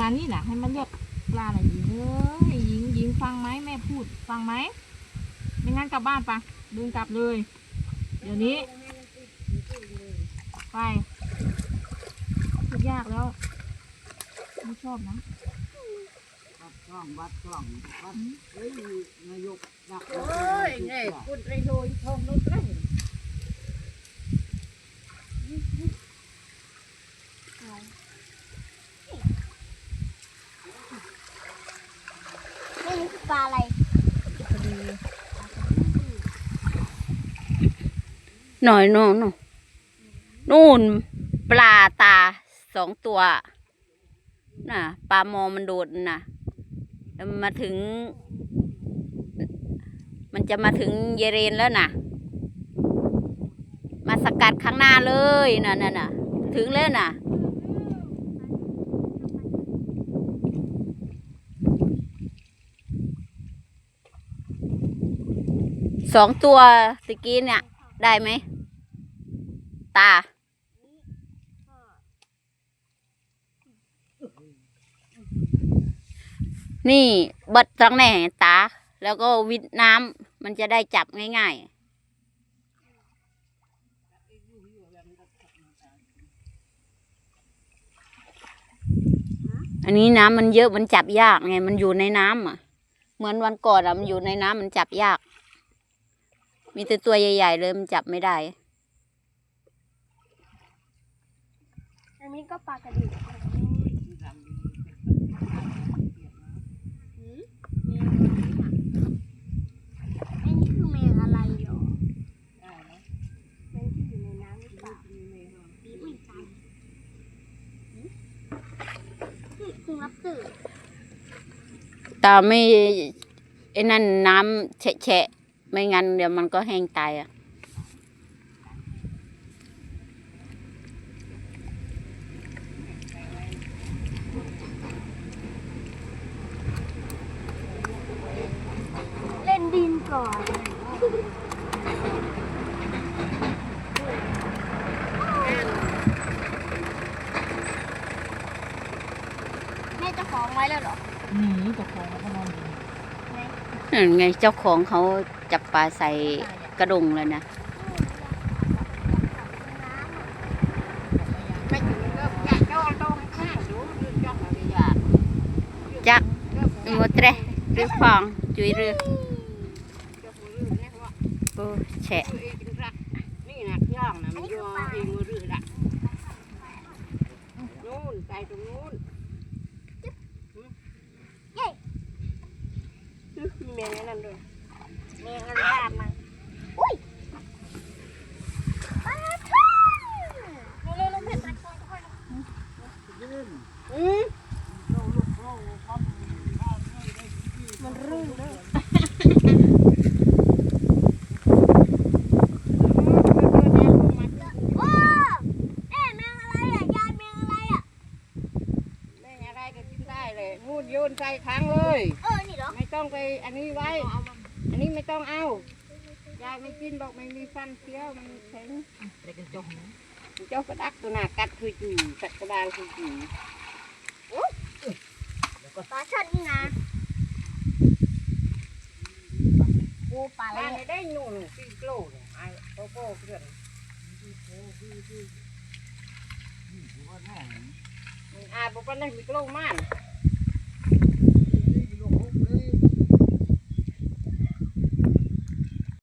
มันนี่นะให้มันเรียกปลาหน่อยยิงเอ้ยยิงยิงฟังไหมแม่พูดฟังไหมไม่งั้นกลับบ้านปะเดินกลับเลย เดี๋ยวนี้ ไปพูดยากแล้วไม่ชอบนะวัดกล้องวัดกล้องวัดเฮ้ยนายกอยากโอ้ยไงคุณไปโดยชมนู้นเลย นี่คือปลาอะไร พอดี หน่อยนู่นนู่นปลาตาสองตัวน่ะปลามอมันโดดน่ะแล้วมันมาถึง มันจะมาถึงเยเรนแล้วน่ะ มาสกัดข้างหน้าเลยน่ะน่ะน่ะถึงแล้วน่ะสองตัวตะกี้เนี่ย ได้ไหม ตา นี่เบิดตรงไหนตา แล้วก็วิดน้ำมันจะได้จับง่าย ๆอันนี้น้ำมันเยอะมันจับยากไงมันอยู่ในน้ำอะ เหมือนวันก่อนอะมันอยู่ในน้ำมันจับยาก มีแต่ตัวใหญ่ ๆ เลยมันจับไม่ได้ อันนี้ก็ปลากระดิ่งอันนี้คือแมงอะไรเหรอแมงที่อยู่ในน้ำหรือเปล่าปีไม่ใช่นี่คือรับสื่อตาไม่ไอ้นั่นน้ำแฉะๆไม่งั้นเดี๋ยวมันก็แห้งตายอะ เล่นดิน ก่อนแม่เจะของไว้แล้วเหรอหนีตกของแล้วก็นอนอยู่นั่นไงเจ้าของเขาจับปลาใส่กระดงเลยนะไม่ถึงก็อยากจะลงข้างดูดูจ้องอะไรอยากจักมดเตรหรือฟองจุยเรือ จะพูดเนี่ยว่า โอ้แฉะเองรักนี่นะย่องนะมันยอเองมือรือละนู่นไปตรงนู้นมีแมงนั่นด้วยแมงอะไรตามมาอุ้ยปลาทูเร็วๆลงเพชรตะโกนค่อยๆ ยืน อืม โลลูกโลพันข้าวไม่ได้ที่ มันรื่นเลย โอ้เอ๊ะแมงอะไรอะยายแมงอะไรอะ แม่อะไรก็กิน ได้เลยมูดโยนใส่ครั้งเลย เออ นี่เหรอไม่ต้องไปอันนี้ไว้ อันนี้ไม่ต้องเอา ยายไม่กินบอกไม่มีฟันเคี้ยวมันแข็งเด็กกระจกนะเจ้ากระดักตัวหนากัดคือจีกัดกระดานคือจีปลาช่อนนี่นะโอ้ปลาอะไรบ้านเนี่ยได้หนุ่มสี่กิโลเนี่ยไอ้โกโก้เพื่อนว่าแน่อาบอกว่าได้มีกิโลมาก